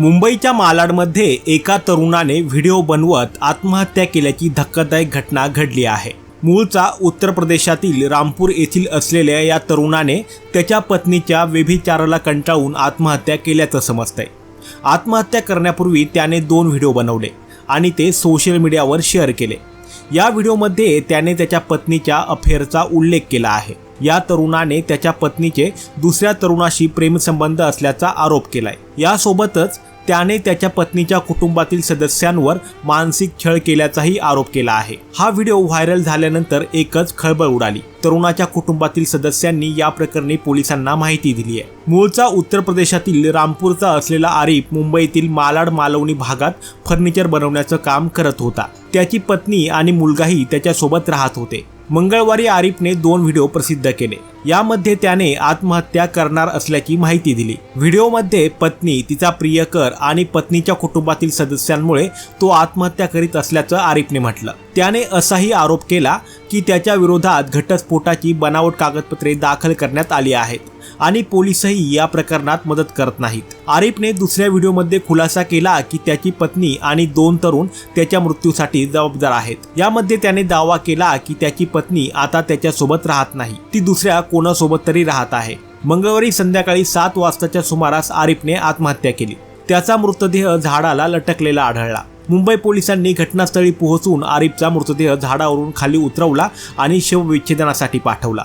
मुंबईच्या मालाडमध्ये एका तरुणाने व्हिडिओ बनवत आत्महत्या केल्याची धक्कादायक घटना घडली आहे. मूळचा उत्तर प्रदेशातील रामपूर येथील असलेल्या या तरुणाने त्याच्या पत्नीच्या व्यभिचाराला कंटाळून आत्महत्या केल्याचं समजतंय. आत्महत्या करण्यापूर्वी त्याने दोन व्हिडिओ बनवले आणि ते सोशल मीडियावर शेअर केले. या व्हिडिओमध्ये त्याने त्याच्या पत्नीच्या अफेअरचा उल्लेख केला आहे. या तरुणाने त्याच्या पत्नीचे दुसऱ्या तरुणाशी प्रेमसंबंध असल्याचा आरोप केलाय. यासोबतच त्याने त्याच्या पत्नीच्या कुटुंबातील सदस्यांवर मानसिक छळ केल्याचाही आरोप केला आहे. हा व्हिडिओ व्हायरल झाल्यानंतर एकच खळबळ उडाली. तरुणाच्या कुटुंबातील सदस्यांनी या प्रकरणी पोलिसांना माहिती दिली आहे. मूळचा उत्तर प्रदेशातील रामपूरचा असलेला आरिफ मुंबईतील मालाड मालवणी भागात फर्निचर बनवण्याचं काम करत होता. त्याची पत्नी आणि मुलगाही त्याच्यासोबत राहत होते. मंगळवारी आरिफने दोन व्हिडिओ प्रसिद्ध केले. यामध्ये त्याने आत्महत्या करणार असल्याची माहिती दिली. व्हिडिओमध्ये पत्नी तिचा प्रियकर आणि पत्नीच्या कुटुंबातील सदस्यांमुळे तो आत्महत्या करीत असल्याचं आरिफने म्हटलं. त्याने असाही आरोप केला की त्याच्या विरोधात घटस्फोटाची बनावट कागदपत्रे दाखल करण्यात आली आहेत आणि पोलीसही या प्रकरणात मदत करत नाहीत. आरिफने दुसऱ्या व्हिडिओमध्ये खुलासा केला की त्याची पत्नी आणि दोन तरुण त्याच्या मृत्यूसाठी जबाबदार आहेत. यामध्ये त्याने दावा केला की त्याची पत्नी आता त्याच्यासोबत राहत नाही. ती दुसऱ्या कोणासोबत तरी राहत आहे. मंगळवारी संध्याकाळी सात वाजताच्या सुमारास आरिफने आत्महत्या केली. त्याचा मृतदेह झाडाला लटकलेला आढळला. मुंबई पोलिसांनी घटनास्थळी पोहोचून आरिफचा मृतदेह झाडावरून खाली उतरवला आणि शवविच्छेदनासाठी पाठवला.